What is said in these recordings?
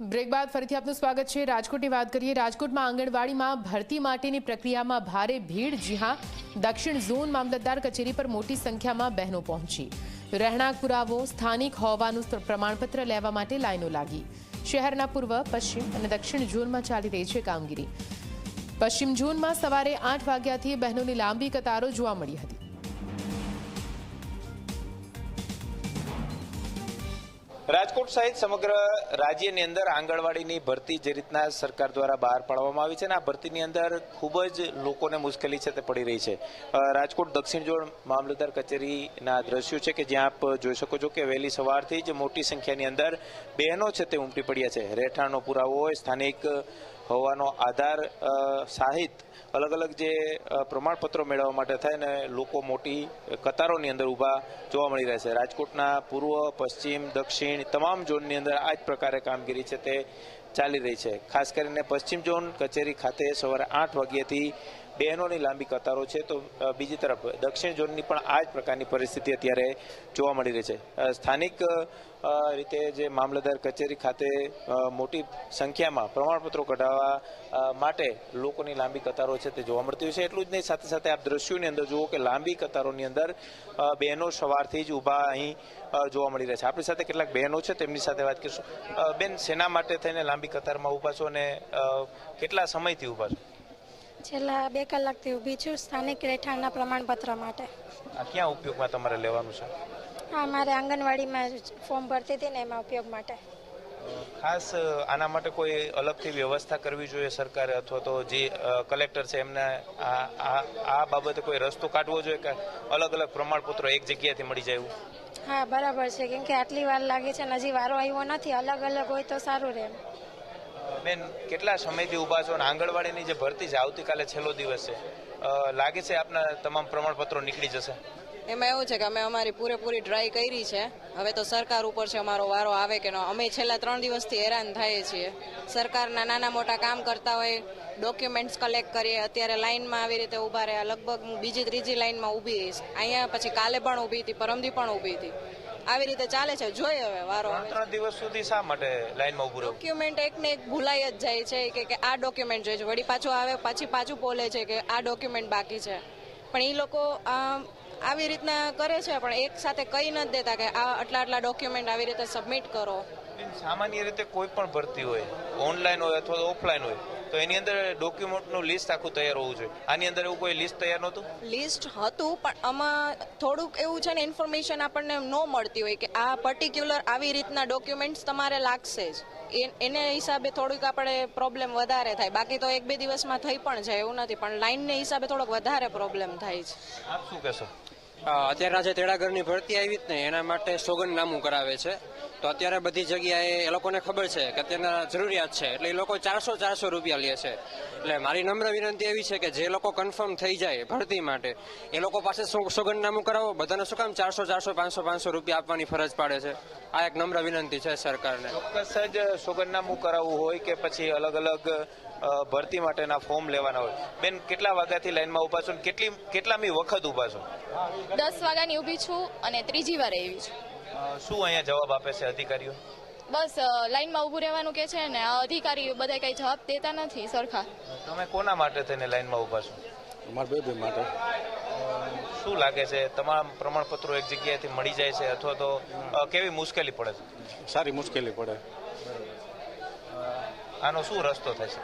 Break બાદ ફરીથી આપનું સ્વાગત છે. રાજકોટની વાત કરીએ, રાજકોટમાં આંગણવાડીમાં ભરતી માટેની પ્રક્રિયામાં ભારે ભીડ, જી હા, દક્ષિણ ઝોન મામલતદાર કચેરી પર મોટી સંખ્યામાં બહેનો પહોંચી. રહેણાંક પુરાવો, સ્થાનિક હોવાનું પ્રમાણપત્ર લેવા માટે લાઈનો લાગી. શહેરના પૂર્વ, પશ્ચિમ અને દક્ષિણ ઝોનમાં ચાલી રહી છે કામગીરી. પશ્ચિમ ઝોનમાં સવારે આઠ વાગ્યાથી બહેનોની લાંબી કતારો જોવા મળી હતી. રાજકોટ સહિત સમગ્ર રાજ્યની અંદર આંગણવાડીની ભરતી જે રીતના સરકાર દ્વારા બહાર પાડવામાં આવી છે અને આ ભરતીની અંદર ખૂબ જ લોકોને મુશ્કેલી છે તે પડી રહી છે. રાજકોટ દક્ષિણ ઝોન મામલતદાર કચેરીના દ્રશ્યો છે કે જ્યાં આપ જોઈ શકો છો કે વહેલી સવારથી જ મોટી સંખ્યાની અંદર બહેનો છે તે ઉમટી પડ્યા છે. રહેઠાણનો પુરાવો હોય, સ્થાનિક હોવાનો આધાર સાહિત અલગ અલગ જે પ્રમાણપત્રો મેળવવા માટે થાય ને લોકો મોટી કતારોની અંદર ઊભા જોવા મળી રહ્યા છે. રાજકોટના પૂર્વ, પશ્ચિમ, દક્ષિણ તમામ ઝોનની અંદર આ જ પ્રકારે કામગીરી છે તે ચાલી રહી છે. ખાસ કરીને પશ્ચિમ ઝોન કચેરી ખાતે સવારે આઠ વાગ્યાથી બહેનોની લાંબી કતારો છે. તો બીજી તરફ દક્ષિણ ઝોનની પણ આ જ પ્રકારની પરિસ્થિતિ અત્યારે જોવા મળી રહી છે. સ્થાનિક રીતે જે મામલતદાર કચેરી ખાતે મોટી સંખ્યામાં પ્રમાણપત્રો કઢાવવા માટે લોકોની લાંબી કતારો છે તે જોવા મળતી હોય છે. એટલું જ નહીં, સાથે સાથે આપ દ્રશ્યોની અંદર જુઓ કે લાંબી કતારોની અંદર બહેનો સવારથી જ ઊભા અહીં જોવા મળી રહ્યા છે. આપણી સાથે કેટલાક બહેનો છે, તેમની સાથે વાત કરીશું. બેન, સેના માટે થઈને લાંબી કતારમાં ઊભા છો અને કેટલા સમયથી ઊભા છો? છેલ્લા બે કલાકથી ઊભી છું સ્થાનિક રહેઠાણના પ્રમાણપત્ર માટે. આ ક્યાં ઉપયોગમાં તમારે લેવાનું છે? હા મારે આંગણવાડીમાં ફોર્મ ભરતી હતી ને એમાં ઉપયોગ માટે. ખાસ આના માટે કોઈ અલગથી વ્યવસ્થા કરવી જોઈએ સરકારે અથવા તો જે કલેક્ટર છે એમને આ બાબતે કોઈ રસ્તો કાઢવો જોઈએ કે અલગ અલગ પ્રમાણપત્રો એક જગ્યાએથી મળી જાય એવું? હા બરાબર છે. કેમ કે આટલી વાર લાગે છે હજી વારો આવ્યો નથી. અલગ અલગ હોય તો સારું રહે બેન, કેટલા સમયથી ઊભા છો અને આંગણવાડીની જે ભરતી છે, આવતીકાલે છેલ્લો દિવસ છે. લાગે છે આપના તમામ પ્રમાણપત્રો નીકળી જશે? એમાં એવું છે કે અમે અમારી પૂરેપૂરી ટ્રાય કરી છે. હવે તો સરકાર ઉપર છે અમારો વારો આવે કે અમે છેલ્લા ત્રણ દિવસથી હેરાન થઈએ છીએ. સરકારના નાના મોટા કામ કરતા હોય ડોક્યુમેન્ટ્સ કલેક્ટ કરીએ, અત્યારે લાઇનમાં આવી રીતે ઊભા રહ્યા. લગભગ હું બીજી ત્રીજી લાઇનમાં ઊભી રહીશ. અહીંયા પછી કાલે પણ ઊભી હતી, પરમદી પણ ઊભી હતી. આવી રીતે ચાલે છે. જોઈએ હવે વારો ત્રણ ત્રણ દિવસ સુધી શા માટે લાઈનમાં ઉભું ડોક્યુમેન્ટ એકને એક ભૂલાઈ જ જાય છે કે કે આ ડોક્યુમેન્ટ જોઈએ છે. વળી પાછું આવે પછી પાછું બોલે છે કે આ ડોક્યુમેન્ટ બાકી છે. પણ એ લોકો આવી રીતના કરે છે પણ એક સાથે કહી નથી દેતા કે આ આટલા આટલા ડોક્યુમેન્ટ આવી રીતે સબમિટ કરો. સામાન્ય રીતે કોઈ પણ ભરતી હોય ઓનલાઈન હોય અથવા ઓફલાઈન હોય તો એની અંદર ડોક્યુમેન્ટનું લિસ્ટ આખું તૈયાર હોવું જોઈએ. આની અંદર એવું કોઈ લિસ્ટ તૈયાર નહોતું? લિસ્ટ હતું પણ આમાં થોડુંક એવું છે ને ઇન્ફોર્મેશન આપણને ન મળતી હોય કે આ પર્ટિક્યુલર આવી રીતના ડોક્યુમેન્ટ્સ તમારે લાગશે જ. એને હિસાબે થોડુંક આપણે પ્રોબ્લેમ વધારે થાય. બાકી તો એક બે દિવસમાં થઈ પણ જાય એવું નથી. પણ લાઈનને હિસાબે થોડોક વધારે પ્રોબ્લેમ થાય છે આપ શું કહેશો? અત્યારે આજે તેડાગરની ભરતી આવી જ ને, એના માટે સોગંદનામું કરાવે છે. તો અત્યારે બધી જગ્યાએ એ લોકોને ખબર છે કે અત્યારના જરૂરિયાત છે. એટલે એ લોકો ચારસો ચારસો રૂપિયા લે છે. એટલે મારી નમ્ર વિનંતી એવી છે કે જે લોકો કન્ફર્મ થઈ જાય ભરતી માટે, એ લોકો પાસે સોગંદનામું કરાવો. બધાને શું કામ? ચારસો ચારસો પાંચસો પાંચસો રૂપિયા આપવાની ફરજ પાડે છે. આ એક નમ્ર વિનંતી છે સરકારને. ચોક્કસ જ સોગંદનામું કરાવવું હોય કે પછી અલગ અલગ ભરતી માટેના ફોર્મ લેવાના હોય. બેન, કેટલા વાગ્યાથી લાઈનમાં ઊભા છો કેટલી, કેટલામી વખત ઊભા છો? દસ વાગ્યાની ઊભી છું અને ત્રીજી વાર એવી છું. શું અહીંયા જવાબ આપે છે અધિકારીઓ? બસ લાઈનમાં ઊભું રહેવાનું કે છે ને આ અધિકારીઓ બધા કઈ જવાબ દેતા નથી સરખા. તમે કોના માટે થઈને લાઈનમાં ઊભા છો? અમારા બેબી માટે. શું લાગે છે તમામ પ્રમાણપત્રો એક જગ્યાએથી મળી જાય છે અથવા તો કેવી મુશ્કેલી પડે છે? સારી મુશ્કેલી પડે. આનો શું રસ્તો થશે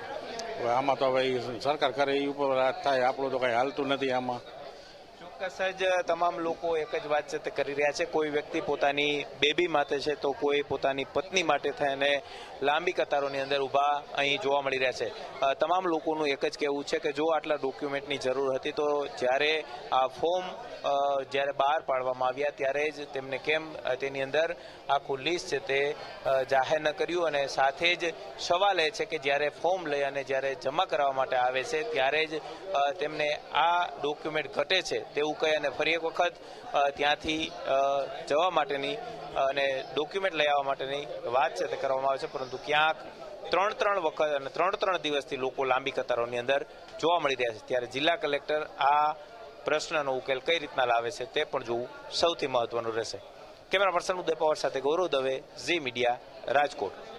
હવે આમાં તો હવે સરકાર કરે એ ઉપર થાય આપણું તો કઈ હાલતું નથી આમાં. ચોક્કસ જ તમામ લોકો એક જ વાતચીત કરી રહ્યા છે. કોઈ વ્યક્તિ પોતાની બેબી માટે છે તો કોઈ પોતાની પત્ની માટે થઈને લાંબી કતારોની અંદર ઊભા અહીં જોવા મળી રહ્યા છે. તમામ લોકોનું એક જ કહેવું છે કે જો આટલા ડોક્યુમેન્ટની જરૂર હતી તો જ્યારે આ ફોર્મ જ્યારે બહાર પાડવામાં આવ્યા ત્યારે જ તેમને કેમ તેની અંદર આખું લિસ્ટ છે તે જાહેર ન કર્યું અને સાથે જ સવાલ એ છે કે જ્યારે ફોર્મ લઈ અને જ્યારે જમા કરાવવા માટે આવે છે ત્યારે જ તેમને આ ડોક્યુમેન્ટ ઘટે છે તેવું કહી અને ફરી એક વખત ત્યાંથી જવા માટેની અને ડોક્યુમેન્ટ લઈ આવવા માટેની વાત છે તે કરવામાં આવે છે. પરંતુ ક્યાંક ત્રણ ત્રણ વખત અને ત્રણ ત્રણ દિવસથી લોકો લાંબી કતારોની અંદર જોવા મળી રહ્યા છે. ત્યારે જિલ્લા કલેક્ટર આ પ્રશ્નનો ઉકેલ કઈ રીતના લાવે છે તે પણ જોવું સૌથી મહત્વનું રહેશે. કેમેરા પર્સન ઉદય પવાર સાથે ગૌરવ દવે, ઝી મીડિયા, રાજકોટ.